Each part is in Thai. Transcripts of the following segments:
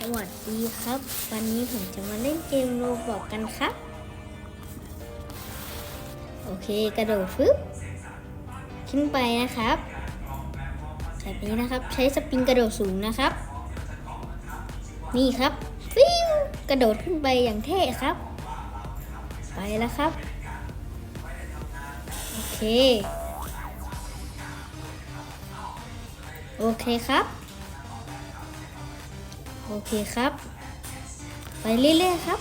สวัสดีครับ วันนี้ผมจะมาเล่นเกมโรบอกกันครับ โอเคกระโดดฟึบขึ้นไปนะครับแบบนี้นะครับใช้สปริงกระโดดสูงนะครับ นี่ครับฟิวกระโดดขึ้นไปอย่างเท่ครับ ไปแล้วครับ โอเค โอเคครับ โอเคครับ ไปเรื่อยๆครับ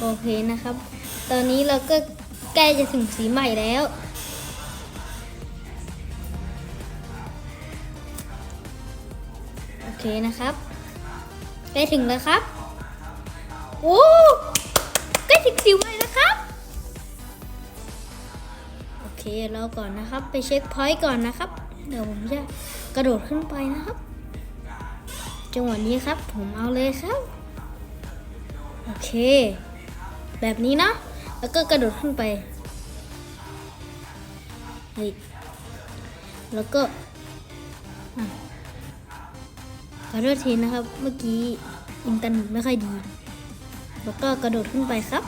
โอเคนะครับ ตอนนี้เราก็ใกล้จะถึงสีใหม่แล้ว โอเคนะครับใกล้ถึงแล้วครับ โอ้ใกล้ถึงสีใหม่แล้วครับ โอเครอก่อนนะครับ ไปเช็คพอยต์ก่อนนะครับ เดี๋ยวผมจะกระโดดขึ้นไปนะครับ จังหวะนี้ครับ ผมเอาเลยครับ โอเค แบบนี้นะ แล้วก็กระโดดขึ้นไปเฮ้ยแล้วก็ขอโทษทีนะครับ เมื่อกี้อินเทอร์เน็ตไม่ค่อยดี แล้วก็กระโดดขึ้นไปครับ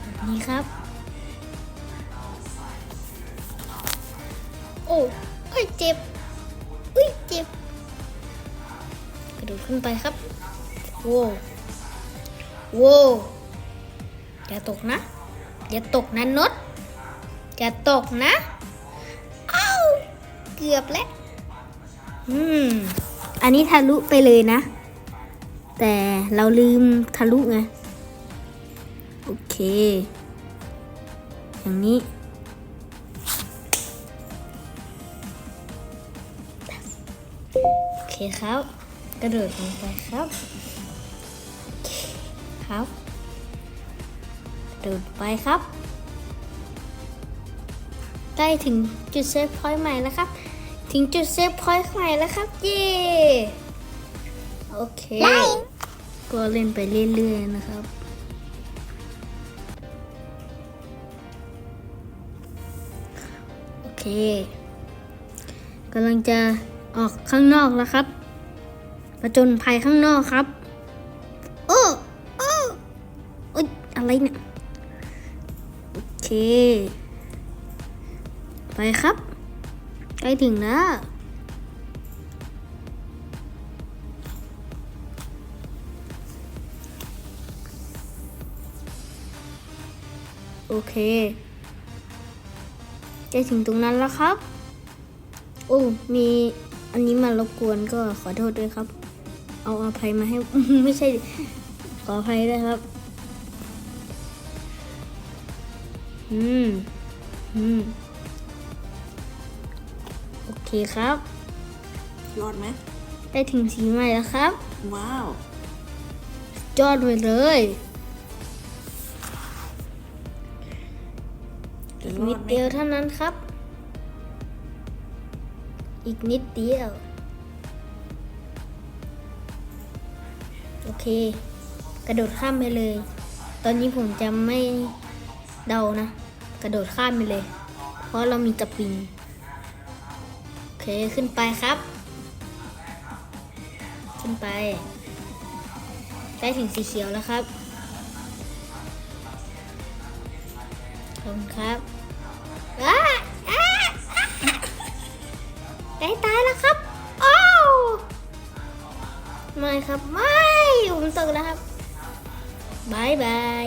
แบบนี้ครับ อ้เอ้ยเจ็บอุ้ยเจ็บ กระโดดขึ้นไปครับโว้วโว้วอย่าตกนะ อย่าตกนะนดอย่าตกนะ เอ้า เกือบแล้ว อืม อันนี้ทะลุไปเลยนะ แต่เราลืมทะลุไง โอเค อย่างนี้ โอเคครับ กระโดดลงไปครับโอเคครับกระโดดไปครับ ใกล้ถึงจุดเซฟพอยต์ใหม่แล้วครับ ถึงจุดเซฟพอยต์ใหม่แล้วครับ เย้โอเค ก็เล่นไปเรื่อยๆนะครับ โอเคกำลังจะ ออกข้างนอกแล้วครับประจนภัยข้างนอกครับ โอ้โอ้อุ๊ยอะไรเนี่ยโอเค ไปครับ ใกล้ถึงแล้วโอเคใกล้ถึงตรงนั้นแล้วครับ โอ้ มี อันนี้มารบกวนก็ขอโทษด้วยครับ เอาอภัยมาให้ ไม่ใช่ดิขออภัยด้วยครับ อืม อืม โอเคครับ รอดไหม ได้ถึงสีใหม่แล้วครับ ว้าว จอดไปเลย จะรอนิดดไหมเดียวเท่านั้นครับ อีกนิดเดียว โอเค กระโดดข้ามไปเลย ตอนนี้ผมจะไม่เดานะ กระโดดข้ามไปเลย เพราะเรามีตะปิงโอเคขึ้นไปครับ ขึ้นไปใกล้ถึงสีเขียวแล้วครับขอบคุณครับ ไม่ครับ ไม่ ผมตกแล้วครับบายบาย